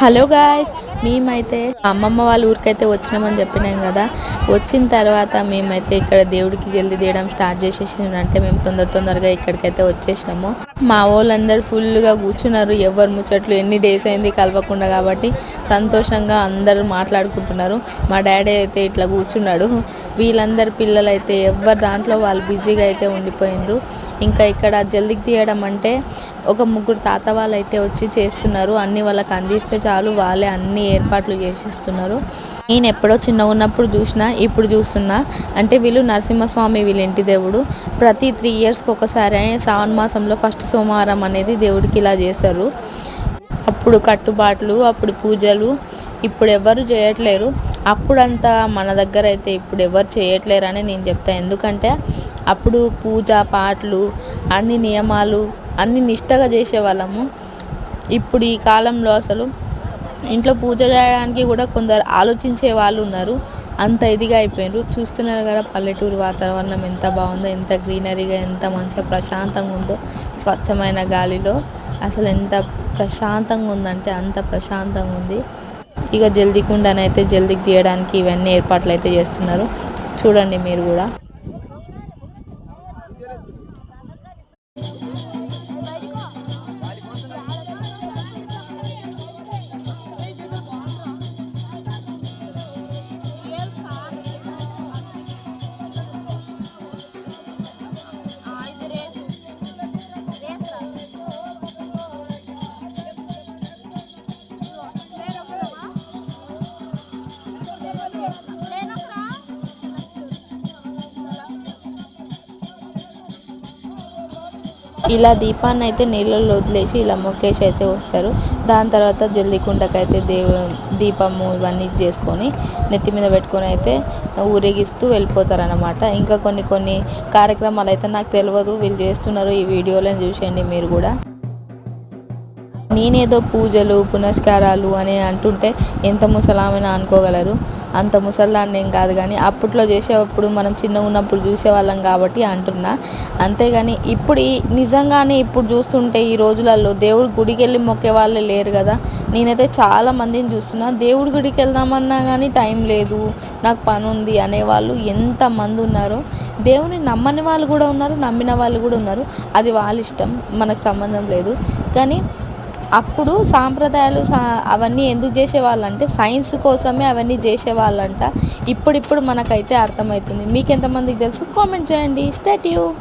Hello guys మేమైతే అమ్మమ్మ వాళ్ళ ఊరికైతే వచ్చినామని చెప్పినాం కదా. వచ్చిన తర్వాత మేమైతే ఇక్కడ దేవుడికి జల్దీ తీయడం స్టార్ట్ చేసేసినాం అంటే మేము తొందర తొందరగా ఇక్కడికైతే వచ్చేసినాము. మా వాళ్ళందరూ ఫుల్గా కూర్చున్నారు. ఎవరు ముచ్చట్లు ఎన్ని డేస్ అయింది కలవకుండా కాబట్టి సంతోషంగా అందరూ మాట్లాడుకుంటున్నారు. మా డాడీ అయితే ఇట్లా కూర్చున్నాడు. వీళ్ళందరి పిల్లలు అయితే ఎవరి దాంట్లో వాళ్ళు బిజీగా అయితే ఉండిపోయిండ్రు. ఇంకా ఇక్కడ జల్దికి తీయడం అంటే ఒక ముగ్గురు తాత వాళ్ళు అయితే వచ్చి చేస్తున్నారు. అన్ని వాళ్ళకి అందిస్తే చాలు. వాళ్ళే అన్ని ఏర్పాట్లు చేసేస్తున్నారు. నేను ఎప్పుడో చిన్న ఉన్నప్పుడు చూసిన ఇప్పుడు చూస్తున్నా. అంటే వీళ్ళు నరసింహస్వామి వీళ్ళ ఇంటి దేవుడు? ప్రతి త్రీ ఇయర్స్కి ఒకసారి శ్రావణ మాసంలో ఫస్ట్ సోమవారం అనేది దేవుడికి ఇలా చేస్తారు. అప్పుడు కట్టుబాట్లు అప్పుడు పూజలు ఇప్పుడు ఎవరు చేయట్లేరు. అప్పుడంతా మన దగ్గర అయితే ఇప్పుడు ఎవరు చేయట్లేరు అని నేను చెప్తాను ఎందుకంటే అప్పుడు పూజ పాటలు అన్ని నియమాలు అన్ని నిష్టగా చేసేవాళ్ళము. ఇప్పుడు ఈ కాలంలో అసలు ఇంట్లో పూజ చేయడానికి కూడా కొందరు ఆలోచించే వాళ్ళు ఉన్నారు. అంత ఇదిగా అయిపోయారు చూస్తున్నారు కదా పల్లెటూరు వాతావరణం ఎంత బాగుందో ఎంత గ్రీనరీగా ఎంత మంచిగా ప్రశాంతంగా ఉందో స్వచ్ఛమైన గాలిలో. అసలు ఎంత ప్రశాంతంగా ఉందంటే అంత ప్రశాంతంగా ఉంది. ఇక జల్దీ కుండనైతే జల్దీకి తీయడానికి ఇవన్నీ ఏర్పాట్లు అయితే చేస్తున్నారు. చూడండి మీరు కూడా. ఇలా దీపాన్ని అయితే నీళ్ళల్లో వదిలేసి ఇలా మొక్కేసి అయితే వస్తారు. దాని తర్వాత జల్దీ కుండకైతే దేవు దీపము ఇవన్నీ చేసుకొని నెత్తి మీద పెట్టుకొని అయితే ఊరేగిస్తూ వెళ్ళిపోతారనమాట ఇంకా కొన్ని కొన్ని కార్యక్రమాలు అయితే నాకు తెలియదు వీళ్ళు చేస్తున్నారు ఈ వీడియోలను చూసేయండి మీరు కూడా. నేనేదో పూజలు పునస్కారాలు అని అంటుంటే ఎంత ముసలామైనా అనుకోగలరు? అంత ముసల్దాన్ని ఏం కాదు కానీ అప్పట్లో చేసేటప్పుడు మనం చిన్నగా ఉన్నప్పుడు చూసేవాళ్ళం కాబట్టి అంటున్నా. అంతేగాని ఇప్పుడు ఈ నిజంగానే ఇప్పుడు చూస్తుంటే ఈ రోజులలో దేవుడి గుడికి వెళ్ళి మొక్కే వాళ్ళే లేరు కదా? నేనైతే చాలా మందిని చూస్తున్నా. దేవుడి గుడికి వెళ్దామన్నా కానీ టైం లేదు. నాకు పని ఉంది అనేవాళ్ళు ఎంతమంది ఉన్నారో. దేవుని నమ్మని వాళ్ళు కూడా ఉన్నారు నమ్మిన వాళ్ళు కూడా ఉన్నారు. అది వాళ్ళ ఇష్టం. మనకు సంబంధం లేదు. కానీ అప్పుడు సాంప్రదాయాలు సా అవన్నీ ఎందుకు చేసేవాళ్ళంటే సైన్స్ కోసమే అవన్నీ చేసేవాళ్ళంట. ఇప్పుడిప్పుడు మనకైతే అర్థమవుతుంది. మీకు ఎంతమందికి తెలుసు? కామెంట్ చేయండి. State you